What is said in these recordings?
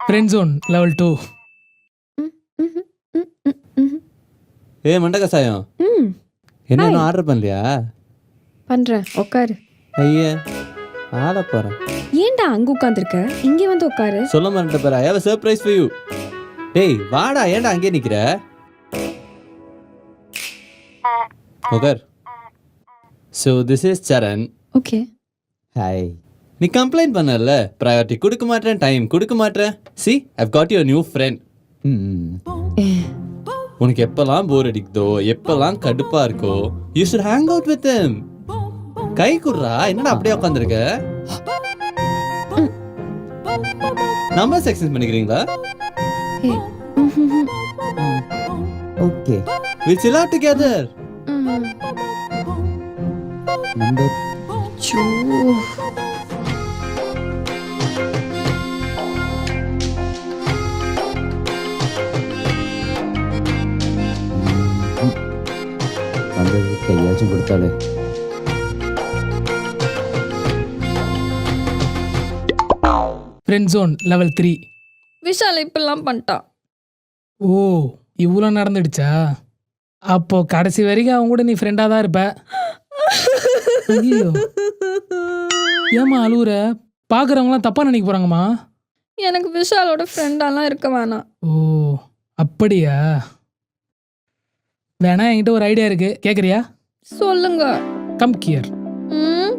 Friend zone level two ஏ மண்ட கசாயம் என்ன Hi. ஆர்டர் பண்ணலையா? பண்றேன் உட்காரு ஐயா ஆட போறேன் ஏன்டா அங்க உட்காந்துருக்க இங்கே வந்து உட்காரு சொல்ல மாட்டேன் பாரு I have surprise for you டேய் வாடா ஏன்டா அங்கே நிக்கிற? ஓகர் so this is Charan okay hi நீ கம்ப்ளைண்ட் பண்ணல. ப்ரையாரிட்டி கொடுக்க மாட்டேன் டைம் கொடுக்க மாட்டேன். See I've got your new friend உனக்கு எப்பெல்லாம் போர் அடிக்குதோ எப்பெல்லாம் கடுப்பா இருக்கோ you should hang out with him கை குடுறா என்னடா அப்படியே உட்காந்துருக்க நம்பர் செக்ஷன் பண்ணிக்கிறீங்களா? Okay we chill out together. Number number கையாச்சும் கொடுத்தாலே. Friend zone level three Vishal இப்பெல்லாம் பண்ணிட்டான் ஓ இவ்வளோ நடந்துடுச்சா? அப்போ கடைசி வரைக்கும் அவங்க கூட நீ ஃப்ரெண்டாக தான் இருப்ப. ஐயோ ஏம்மா அழுவுற? பார்க்குறவங்களாம் தப்பாக நினைக்க போகிறாங்கம்மா எனக்கு விஷாலோட ஃப்ரெண்டாலாம் இருக்க வேணாம். ஓ அப்படியா? வேணா என்கிட்ட ஒரு ஐடியா இருக்கு. கேட்குறியா சொல்லுங்க. கம் கியர் ம்?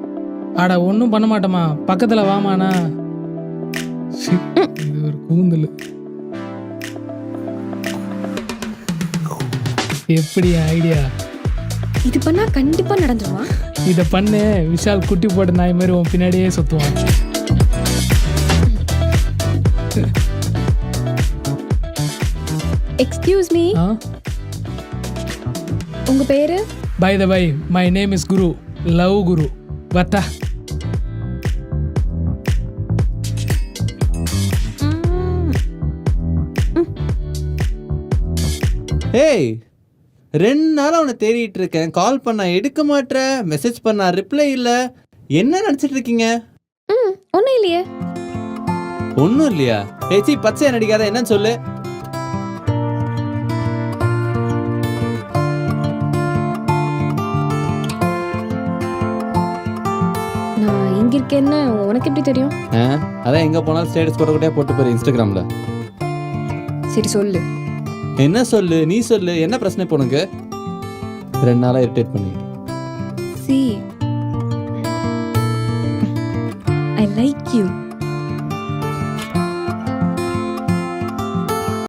அட ஒன்றும் பண்ண மாட்டோமா பக்கத்தில் சி, இது ஒரு கூந்தல். எப்படி ஐடியா இது பண்ணா கண்டிப்பா நடந்துருமா? இதை பண்ணு. விஷால் குட்டி போட்ட நாய் மாதிரி உன் பின்னாடியே சுற்றுவான் எக்ஸ்கியூஸ் மீ ஆ? உங்க பேரு? By the by my name is Guru love Guru Vadda ஏய் ரெண்டு நாளா உன்னை தேடிட்டு இருக்கேன். கால் பண்ணா எடுக்க மாட்டேன் மெசேஜ் பண்ணா ரிப்ளை இல்ல. என்ன நினைச்சிட்டு இருக்கீங்க? ம் ஒன்றும் இல்லையே. ஒன்றும் இல்லையா? ஏச்சி பச்சை நடிக்காத என்னன்னு சொல்லு. இங்க இருக்கேன்னு உனக்கு எப்படி தெரியும்? அதான் எங்க போனாலும் ஸ்டேட்டஸ் கூட கூட போட்டு போற இன்ஸ்டாகிராம்ல சரி சொல்லு. என்ன சொல்லு நீ சொல்லு என்ன பிரச்சனை இப்போ உனக்கு? ரெண்டு நாளா இரிட்டேட் பண்ணிட்டு. C I like you